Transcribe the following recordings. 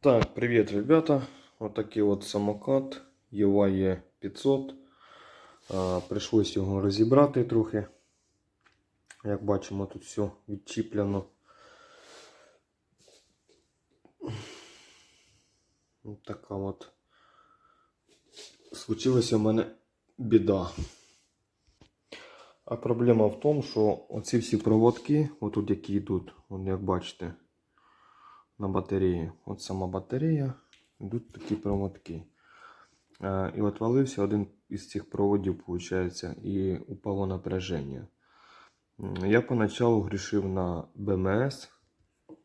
Так, привет, ребята. Вот такий от самокат UAE 500. А, Прийшлось його розібрати трохи. Як бачимо, тут все відчіплено. Ось така от случилася у мене біда. А проблема в тому, що оці всі проводки, отут які йдуть, як бачите, на батареї. От сама батарея, йдуть такі проводки. Е, І отвалився один із цих проводів, виходить, і упало напряження. Я поначалу грішив на БМС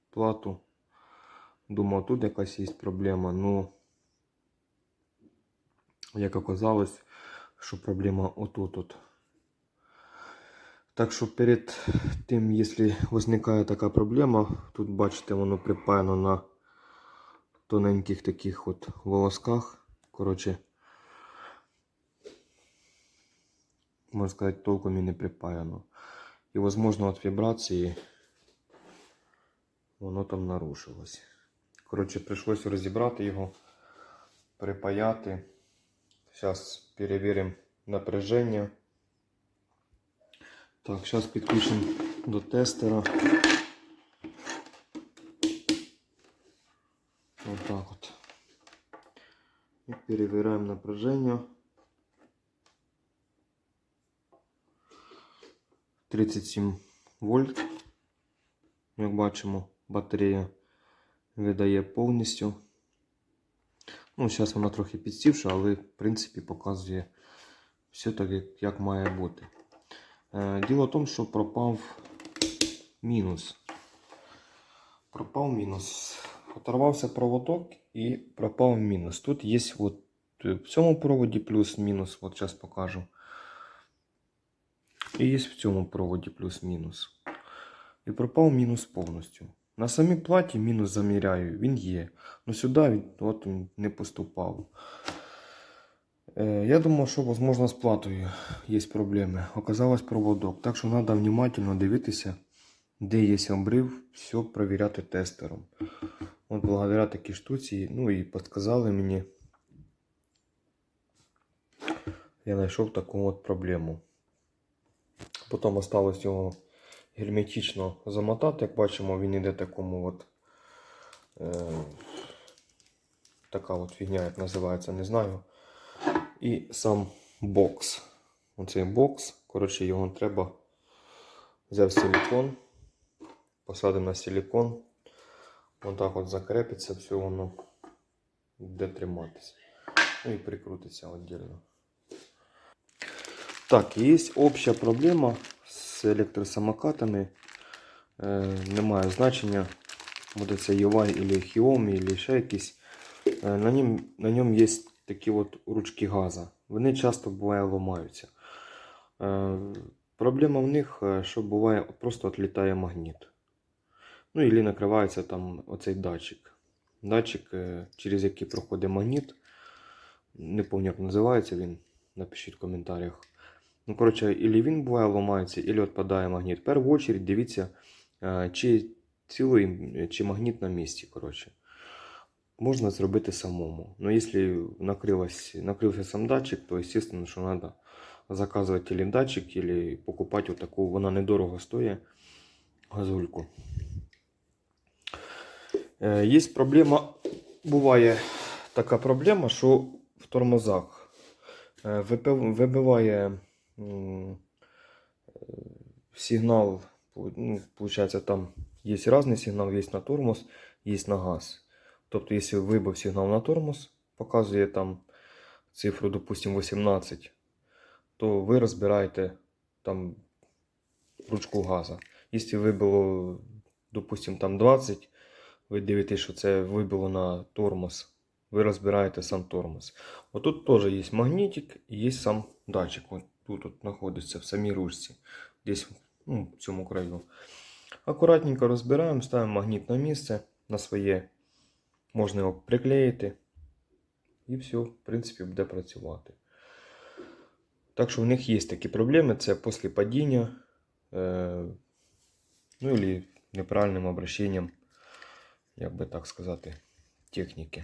плату. Думав, тут якась є проблема. Ну, як оказалось, що проблема отут. Так що перед тим, якщо виникає така проблема, тут бачите, воно припаяно на тоненьких таких от волосках. Коротше, можна сказати, толком і не припаяно. І, можливо, від вібрації воно там нарушилось. Коротше, прийшлося розібрати його, припаяти. Зараз перевіримо напряження. Так, зараз підключимо до тестера. Вот так вот. І перевіряємо напряження. 37 вольт. Як бачимо, батарея видає повністю. Ну, зараз вона трохи підсівша, але в принципі показує все так, як має бути. Е, Діло в тому, що пропав мінус. Пропав мінус. Оторвався проводок і пропав мінус. Тут є от е, в цьому проводі плюс-мінус, от зараз покажу. І є в цьому проводі плюс-мінус. І пропав мінус повністю. На самій платі мінус заміряю, він є. Ну сюди він, от, не поступав. Е, Я думав, що можливо з платою є проблеми. Оказалось проводок. Так що треба внимательно дивитися, де є обрив, все перевіряти тестером. От благодаря такій штуці, ну і підказали мені. Я знайшов таку от проблему. Потім осталось його герметично замотати. Як бачимо, він іде такому от. Е, така от фігня, як називається, не знаю. І сам бокс. Оцей бокс, коротше, його треба взяв силикон, посадимо на силикон. Отак от закрепиться, все воно буде триматися. Ну і прикрутиться віддільно. Так, є обща проблема з електросамокатами. Е, немає значення, буде це UI или Xiaomi, или ще якийсь. Е, на ньому на ньому є такі от ручки газа. Вони часто буває ламаються. Е, проблема в них, е, що буває, просто відлітає магніт. Ну і накривається там оцей датчик. Датчик, е, через який проходить магніт. Не пам'ятаю, як називається він. Напишіть в коментарях. Ну, коротше, ілі він буває ламається, ілі відпадає магніт. В першу чергу дивіться, чи цілий, чи магніт на місці. коротше можна зробити самому. Но якщо накрилось, накрився сам датчик, то естественно, що треба заказувати или датчик, или покупати вот вона недорого стоїть газульку. Є проблема, буває така проблема, що в тормозах е, вибиває сигнал, ну, получается, там є різний сигнал, є на тормоз, є на газ. Тобто, якщо вибив сигнал на тормоз, показує там цифру, допустим, 18, то ви розбираєте там ручку газа. Якщо вибило, допустим, там 20, ви дивитесь, що це вибило на тормоз, ви розбираєте сам тормоз. Отут теж є магнітик і є сам датчик. От тут от знаходиться в самій ручці, десь ну, в цьому краю. Акуратненько розбираємо, ставимо магніт на місце, на своє. Можна його приклеїти. І все, в принципі, буде працювати. Так що в них є такі проблеми. Це після падіння, е, ну і неправильним обращенням, як би так сказати, техніки.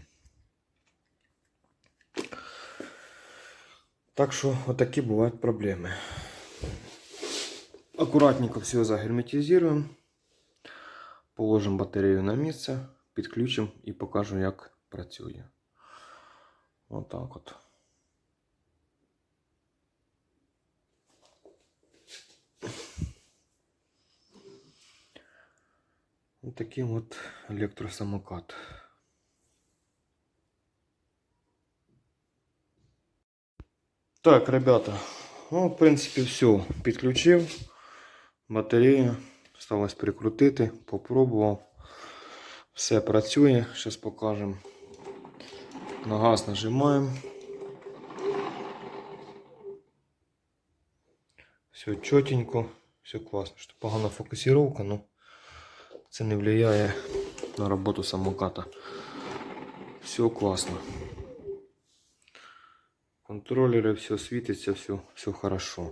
Так що отакі бувають проблеми. Аккуратненько все загерметизуємо. Положимо батарею на місце, підключимо і покажу, як працює. Отак от. Ось такий от електросамокат. Так, ребята, ну, в принципі, все. Підключив батарею. Осталось прикрутити, попробував. Все працює. Зараз покажемо. На газ нажимаємо. Все чотенько, все класно. Що погана фокусировка, но це не влияє на роботу самоката. Все класно. Контролери, все світиться, все, все хорошо.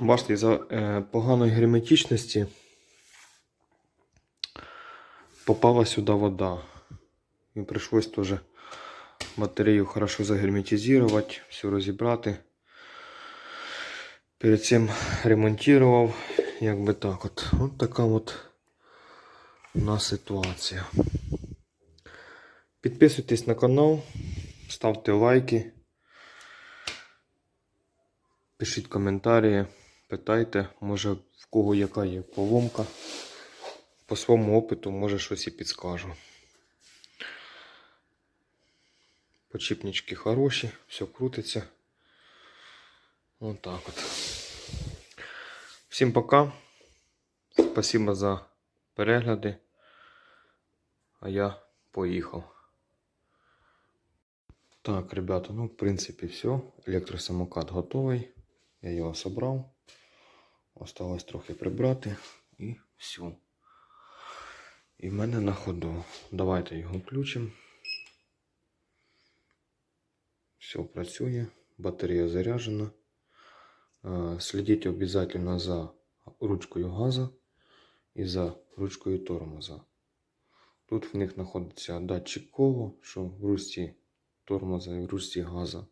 Бачите, за е, поганої герметичності попала сюди вода. І прийшлось теж батарею хорошо загерметизувати, все розібрати. Перед цим ремонтував, як би так от. От така от у нас ситуація. Підписуйтесь на канал, ставте лайки, пишіть коментарі, питайте, може в кого яка є поломка. По своєму опиту, може щось і підскажу. Почіпнички хороші, все крутиться. Отак от. Всім пока. Спасибо за перегляди. А я поїхав. Так, ребята, ну, в принципі, все. Електросамокат готовий. Я його собрав. Осталось трохи прибрати і все. І в мене на ходу. Давайте його включимо. Все працює. Батарея заряджена. Е, Слідіть обов'язково за ручкою газу і за ручкою тормоза. Тут в них знаходиться датчик колу, що в ручці тормоза і в ручці газу.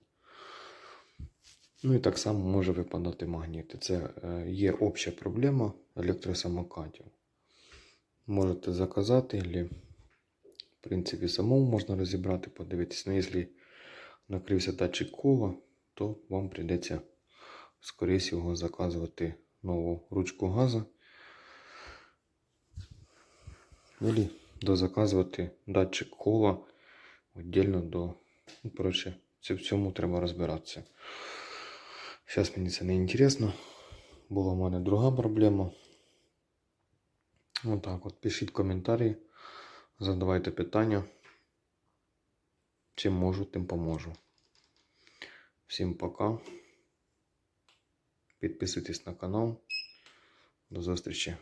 Ну і так само може випадати магніти. Це е, є обща проблема електросамокатів. Можете заказати, або, в принципі, самому можна розібрати, подивитися. Ну, якщо накрився датчик кола, то вам прийдеться, скоріше його, заказувати нову ручку газу. Или дозаказувати датчик кола віддільно до. Ну, коротше, це в цьому треба розбиратися. Зараз мені це не інтересно. Була в мене друга проблема. Отак от. Пишіть коментарі, задавайте питання. Чим можу, тим поможу. Всім пока. Підписуйтесь на канал. До зустрічі.